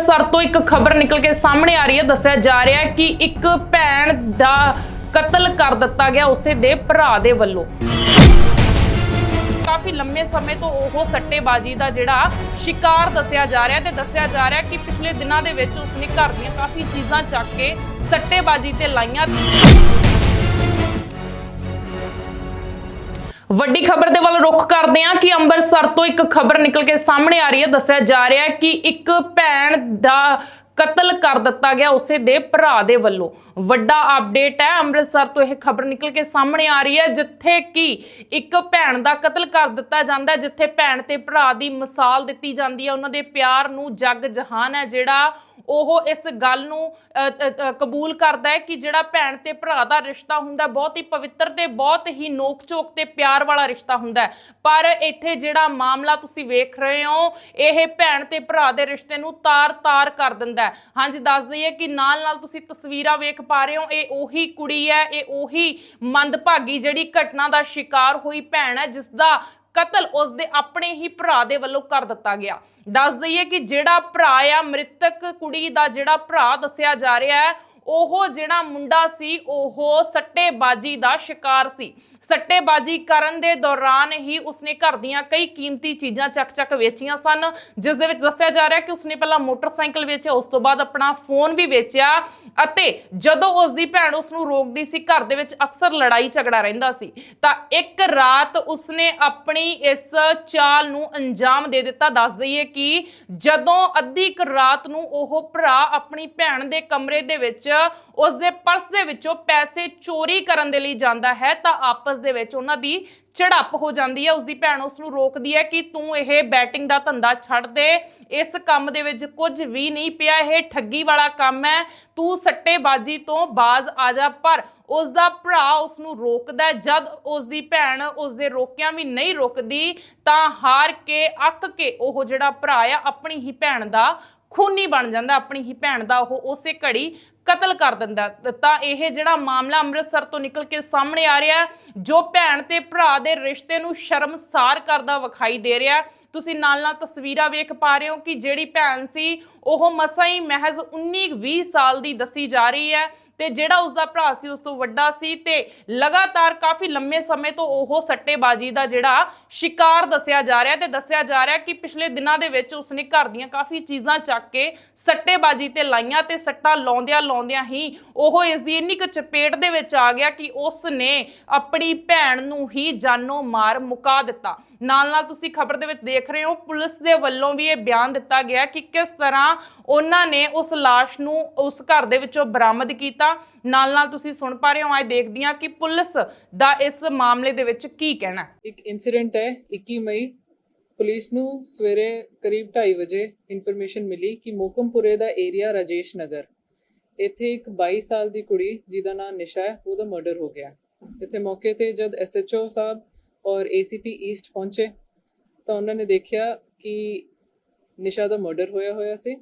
ਅੰਮ੍ਰਿਤਸਰ ਤੋਂ ਇੱਕ ਖਬਰ ਨਿਕਲ ਕੇ ਸਾਹਮਣੇ ਆ ਰਹੀ ਹੈ। ਦੱਸਿਆ ਜਾ ਰਿਹਾ ਹੈ ਕਿ ਇੱਕ ਭੈਣ ਦਾ ਕਤਲ ਕਰ ਦਿੱਤਾ ਗਿਆ ਉਸੇ ਦੇ ਭਰਾ ਦੇ ਵੱਲੋਂ। ਕਾਫੀ ਲੰਮੇ ਸਮੇਂ ਤੋਂ ਉਹ ਸੱਟੇਬਾਜ਼ੀ ਦਾ ਜਿਹੜਾ ਸ਼ਿਕਾਰ ਦੱਸਿਆ ਜਾ ਰਿਹਾ ਤੇ ਦੱਸਿਆ ਜਾ ਰਿਹਾ ਕਿ ਪਿਛਲੇ ਦਿਨਾਂ ਦੇ ਵਿੱਚ ਉਸਨੇ ਘਰ ਦੀਆਂ ਕਾਫੀ ਚੀਜ਼ਾਂ ਚੱਕ ਕੇ ਸੱਟੇਬਾਜ਼ੀ ਤੇ ਲਾਈਆਂ। ਵੱਡੀ ਖਬਰ ਦੇ ਵੱਲ ਰੁਖ ਕਰਦੇ ਹਾਂ ਕਿ ਅੰਮ੍ਰਿਤਸਰ ਤੋਂ ਇੱਕ ਖਬਰ ਨਿਕਲ ਕੇ ਸਾਹਮਣੇ ਆ ਰਹੀ ਹੈ। ਦੱਸਿਆ ਜਾ ਰਿਹਾ ਹੈ ਕਿ ਇੱਕ ਭੈਣ ਦਾ ਕਤਲ ਕਰ ਦਿੱਤਾ ਗਿਆ ਉਸੇ ਦੇ ਭਰਾ ਦੇ ਵੱਲੋਂ। ਵੱਡਾ ਅਪਡੇਟ ਹੈ, ਅੰਮ੍ਰਿਤਸਰ ਤੋਂ ਇਹ ਖਬਰ ਨਿਕਲ ਕੇ ਸਾਹਮਣੇ ਆ ਰਹੀ ਹੈ, ਜਿੱਥੇ ਕਿ ਇੱਕ ਭੈਣ ਦਾ ਕਤਲ ਕਰ ਦਿੱਤਾ ਜਾਂਦਾ ਜਿੱਥੇ ਭੈਣ ਤੇ ਭਰਾ ਦੀ ਮਿਸਾਲ ਦਿੱਤੀ ਜਾਂਦੀ ਹੈ। ਉਹਨਾਂ ਦੇ ਪਿਆਰ ਨੂੰ ਜੱਗ ਜਹਾਨ ਹੈ, ਜਿਹੜਾ ਉਹ ਇਸ ਗੱਲ ਨੂੰ ਕਬੂਲ ਕਰਦਾ ਹੈ ਕਿ ਜਿਹੜਾ ਭੈਣ ਤੇ ਭਰਾ ਦਾ ਰਿਸ਼ਤਾ ਹੁੰਦਾ ਬਹੁਤ ਹੀ ਪਵਿੱਤਰ ਤੇ ਬਹੁਤ ਹੀ ਨੋਕ ਝੋਕ ਤੇ ਪਿਆਰ ਵਾਲਾ ਰਿਸ਼ਤਾ ਹੁੰਦਾ ਪਰ ਇੱਥੇ ਜਿਹੜਾ ਮਾਮਲਾ ਤੁਸੀਂ ਵੇਖ ਰਹੇ ਹੋ, ਇਹ ਭੈਣ ਤੇ ਭਰਾ ਦੇ ਰਿਸ਼ਤੇ ਨੂੰ ਤਾਰ-ਤਾਰ ਕਰ ਦਿੰਦਾ ਹੈ। ਹਾਂਜੀ, ਦੱਸ ਦਈਏ ਕਿ ਨਾਲ-ਨਾਲ ਤੁਸੀਂ ਤਸਵੀਰਾਂ ਵੇਖ ਪਾ ਰਹੇ ਹੋ, ਇਹ ਉਹੀ ਕੁੜੀ ਹੈ, ਇਹ ਉਹੀ ਮੰਦਭਾਗੀ ਜਿਹੜੀ ਘਟਨਾ ਦਾ ਸ਼ਿਕਾਰ ਹੋਈ ਭੈਣ ਹੈ ਜਿਸ ਦਾ ਕਤਲ ਉਸ ਦੇ ਆਪਣੇ ਹੀ ਭਰਾ ਦੇ ਵੱਲੋਂ ਕਰ ਦਿੱਤਾ ਗਿਆ। ਦੱਸ ਦਈਏ ਕਿ ਜਿਹੜਾ ਭਰਾ ਆ, ਮ੍ਰਿਤਕ ਕੁੜੀ ਦਾ ਜਿਹੜਾ ਭਰਾ ਦੱਸਿਆ ਜਾ ਰਿਹਾ ਹੈ ਉਹ ਜਿਹੜਾ ਮੁੰਡਾ ਸੀ, ਉਹ ਸੱਟੇਬਾਜ਼ੀ ਦਾ ਸ਼ਿਕਾਰ ਸੀ। ਸੱਟੇਬਾਜ਼ੀ ਕਰਨ ਦੇ ਦੌਰਾਨ ਹੀ ਉਸਨੇ ਘਰ ਦੀਆਂ ਕਈ ਕੀਮਤੀ ਚੀਜ਼ਾਂ ਚੱਕ-ਚੱਕ ਵੇਚੀਆਂ ਸਨ, ਜਿਸ ਦੇ ਵਿੱਚ ਦੱਸਿਆ ਜਾ ਰਿਹਾ ਕਿ ਉਸਨੇ ਪਹਿਲਾਂ ਮੋਟਰਸਾਈਕਲ ਵੇਚਿਆ, ਉਸ ਤੋਂ ਬਾਅਦ ਆਪਣਾ ਫੋਨ ਵੀ ਵੇਚਿਆ ਅਤੇ ਜਦੋਂ ਉਸ ਦੀ ਭੈਣ ਉਸ ਨੂੰ ਰੋਕਦੀ ਸੀ, ਘਰ ਦੇ ਵਿੱਚ ਅਕਸਰ ਲੜਾਈ ਝਗੜਾ ਰਹਿੰਦਾ ਸੀ, ਤਾਂ ਇੱਕ ਰਾਤ ਉਸਨੇ ਆਪਣੀ ਇਸ ਚਾਲ ਨੂੰ ਅੰਜਾਮ ਦੇ ਦਿੱਤਾ। ਦੱਸ ਦਈਏ ਕਿ ਜਦੋਂ ਅੱਧੀ ਇੱਕ ਰਾਤ ਨੂੰ ਉਹ ਭਰਾ ਆਪਣੀ ਭੈਣ ਦੇ ਕਮਰੇ ਦੇ ਵਿੱਚ ਉਸ ਦੇ ਪਰਸ ਦੇ ਵਿੱਚੋਂ ਪੈਸੇ ਚੋਰੀ ਕਰਨ ਦੇ ਲਈ ਜਾਂਦਾ ਹੈ, ਤਾਂ ਆਪਸ ਦੇ ਵਿੱਚ ਉਹਨਾਂ ਦੀ ਝੜਪ ਹੋ ਜਾਂਦੀ ਹੈ ਉਸ ਦੀ ਭੈਣ ਉਸ ਨੂੰ ਰੋਕਦੀ ਹੈ ਕਿ ਤੂੰ ਇਹ ਬੈਟਿੰਗ ਦਾ ਧੰਦਾ ਛੱਡ ਦੇ। ਇਸ ਕੰਮ ਦੇ ਵਿੱਚ ਕੁਝ ਵੀ ਨਹੀਂ ਪਿਆ, ਇਹ ਠੱਗੀ ਵਾਲਾ ਕੰਮ ਹੈ। ਤੂੰ ਸੱਟੇਬਾਜ਼ੀ ਤੋਂ ਬਾਜ਼ ਆ ਜਾ, ਪਰ ਉਸ ਦਾ ਭਰਾ ਉਸ ਨੂੰ ਰੋਕਦਾ ਜਦ ਉਸ ਦੀ ਭੈਣ ਉਸ ਦੇ ਰੋਕਿਆਂ ਵੀ ਨਹੀਂ ਰੁਕਦੀ, ਤਾਂ ਹਾਰ ਕੇ, ਅੱਕ ਕੇ ਉਹ ਜਿਹੜਾ ਭਰਾ ਆ, ਆਪਣੀ ਹੀ ਭੈਣ ਦਾ ਖੂਨੀ ਬਣ ਜਾਂਦਾ, ਆਪਣੀ ਹੀ ਭੈਣ ਦਾ ਉਹ ਉਸੇ ਘੜੀ ਕਤਲ ਕਰ ਦਿੰਦਾ। ਤਾਂ ਇਹ ਜਿਹੜਾ ਮਾਮਲਾ ਅੰਮ੍ਰਿਤਸਰ ਤੋਂ ਨਿਕਲ ਕੇ ਸਾਹਮਣੇ ਆ ਰਿਹਾ ਜੋ ਭੈਣ ਤੇ ਭਰਾ ਦੇ ਰਿਸ਼ਤੇ ਨੂੰ ਸ਼ਰਮਸਾਰ ਕਰਦਾ ਵਿਖਾਈ ਦੇ ਰਿਹਾ। ਤੁਸੀਂ ਨਾਲ ਨਾਲ ਤਸਵੀਰਾਂ ਵੇਖ ਪਾ ਰਹੇ ਹੋ ਕਿ ਜਿਹੜੀ ਭੈਣ ਸੀ, ਉਹ ਮਸਾਂ ਹੀ ਮਹਿਜ਼ 19-20 ਸਾਲ ਦੀ ਦੱਸੀ ਜਾ ਰਹੀ ਹੈ ਤੇ ਜਿਹੜਾ ਉਸ ਦਾ ਭਰਾ ਸੀ, ਉਸ ਤੋਂ ਵੱਡਾ ਸੀ ਤੇ ਲਗਾਤਾਰ ਕਾਫੀ ਲੰਮੇ ਸਮੇਂ ਤੋਂ ਉਹ ਸੱਟੇਬਾਜ਼ੀ ਦਾ ਜਿਹੜਾ ਸ਼ਿਕਾਰ ਦੱਸਿਆ ਜਾ ਰਿਹਾ ਤੇ ਦੱਸਿਆ ਜਾ ਰਿਹਾ ਕਿ ਪਿਛਲੇ ਦਿਨਾਂ ਦੇ ਵਿੱਚ ਉਸਨੇ ਘਰ ਦੀਆਂ ਕਾਫੀ ਚੀਜ਼ਾਂ ਚੱਕ ਕੇ ਸੱਟੇਬਾਜ਼ੀ ਤੇ ਲਾਈਆਂ ਤੇ ਸੱਟਾਂ ਲਾਉਂਦਿਆਂ ਲਾਉਂਦਿਆਂ ਹੀ ਉਹ ਇਸ ਦੀ ਇੰਨੀ ਕੁ ਚਪੇਟ ਦੇ ਵਿੱਚ ਆ ਗਿਆ ਕਿ ਉਸ ਨੇ ਆਪਣੀ ਭੈਣ ਨੂੰ ਹੀ ਜਾਨੋਂ ਮਾਰ ਮੁਕਾ ਦਿੱਤਾ। ਨਾਲ ਨਾਲ ਤੁਸੀਂ ਖਬਰ ਦੇ ਵਿੱਚ ਦੇਖ ਰਹੇ ਹੋ, ਪੁਲਿਸ ਦੇ ਵੱਲੋਂ ਵੀ ਇਹ ਬਿਆਨ ਦਿੱਤਾ ਗਿਆ ਕਿ ਕਿਸ ਤਰ੍ਹਾਂ ਉਹਨਾਂ ਨੇ ਉਸ লাশ ਨੂੰ ਉਸ ਘਰ ਦੇ ਵਿੱਚੋਂ ਬਰਾਮਦ ਕੀਤਾ। ਨਾਲ ਨਾਲ ਤੁਸੀਂ ਸੁਣ ਪਾ ਰਹੇ ਹੋ ਅੱਜ ਦੇਖਦੀ ਕਿ ਪੁਲਿਸ ਦਾ ਇਸ ਮਾਮਲੇ ਦੇ ਵਿੱਚ ਕੀ ਕਹਿਣਾ ਇੱਕ ਇਨਸੀਡੈਂਟ ਹੈ 21 ਮਈ। ਪੁਲਿਸ ਨੂੰ ਸਵੇਰੇ ਕਰੀਬ 2:30 ਵਜੇ ਇਨਫੋਰਮੇਸ਼ਨ ਮਿਲੀ ਕਿ ਮੋਕਮਪੁਰੇ ਦਾ ਏਰੀਆ ਰਾਜੇਸ਼ ਨਗਰ। ਇੱਥੇ ਇੱਕ 22 ਸਾਲ ਦੀ ਕੁੜੀ, ਜਿਹਦਾ ਨਾਮ ਨਿਸ਼ਾ ਹੈ, ਉਹਦਾ ਮਰਡਰ ਹੋ ਗਿਆ। ਇੱਥੇ ਮੌਕੇ ਤੇ ਜਦ ਐਸਐਚਓ ਸਾਹਿਬ ਔਰ ਏਸੀਪੀ ਈਸਟ ਪਹੁੰਚੇ ਤਾਂ ਉਹਨਾਂ ਨੇ ਦੇਖਿਆ ਕਿ ਨਿਸ਼ਾ ਦਾ ਮਰਡਰ ਹੋਇਆ ਹੋਇਆ ਸੀ।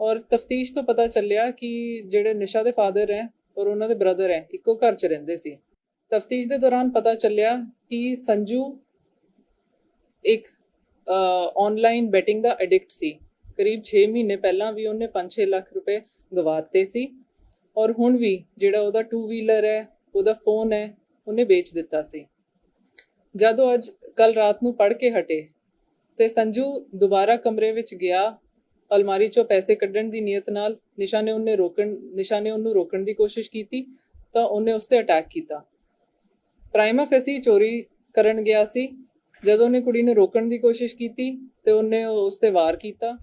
ਔਰ ਤਫਤੀਸ਼ ਤੋਂ ਪਤਾ ਚੱਲਿਆ ਕਿ ਜਿਹੜੇ ਨਿਸ਼ਾ ਦੇ ਫਾਦਰ ਹੈ ਔਰ ਉਹਨਾਂ ਦੇ ਬ੍ਰਦਰ ਹੈ, ਇੱਕੋ ਘਰ 'ਚ ਰਹਿੰਦੇ ਸੀ। ਤਫਤੀਸ਼ ਦੇ ਦੌਰਾਨ ਪਤਾ ਚੱਲਿਆ ਕਿ ਸੰਜੂ ਇੱਕ ਆਨਲਾਈਨ ਬੈਟਿੰਗ ਦਾ ਐਡਿਕਟ ਸੀ। ਕਰੀਬ 6 ਮਹੀਨੇ ਪਹਿਲਾਂ ਵੀ ਉਹਨੇ 5-6 ਲੱਖ ਰੁਪਏ ਗਵਾਤੇ ਸੀ। ਔਰ ਹੁਣ ਵੀ ਜਿਹੜਾ ਉਹਦਾ 2 ਵੀਲਰ ਹੈ, ਉਹਦਾ ਫੋਨ ਹੈ, ਉਹਨੇ ਵੇਚ ਦਿੱਤਾ ਸੀ। ਜਦੋਂ ਅੱਜ ਕੱਲ ਰਾਤ ਨੂੰ ਪੜ ਕੇ ਹਟੇ ਤੇ ਸੰਜੂ ਦੁਬਾਰਾ ਕਮਰੇ ਵਿੱਚ ਗਿਆ, ਅਲਮਾਰੀ ਚੋਂ ਪੈਸੇ ਕੱਢਣ ਦੀ ਨੀਅਤ ਨਾਲ ਨਿਸ਼ਾ ਨੇ ਉਹਨੇ ਰੋਕਣ ਨਿਸ਼ਾ ਨੇ ਉਹਨੂੰ ਰੋਕਣ ਦੀ ਕੋਸ਼ਿਸ਼ ਕੀਤੀ ਤਾਂ ਉਹਨੇ ਉਸ ਤੇ ਅਟੈਕ ਕੀਤਾ। ਪ੍ਰਾਈਮਾ ਫੈਸੀ ਚੋਰੀ ਕਰਨ ਗਿਆ ਸੀ। ਜਦੋਂ ਉਹਨੇ ਕੁੜੀ ਨੂੰ ਰੋਕਣ ਦੀ ਕੋਸ਼ਿਸ਼ ਕੀਤੀ ਤੇ ਉਹਨੇ ਉਸ ਤੇ ਵਾਰ ਕੀਤਾ।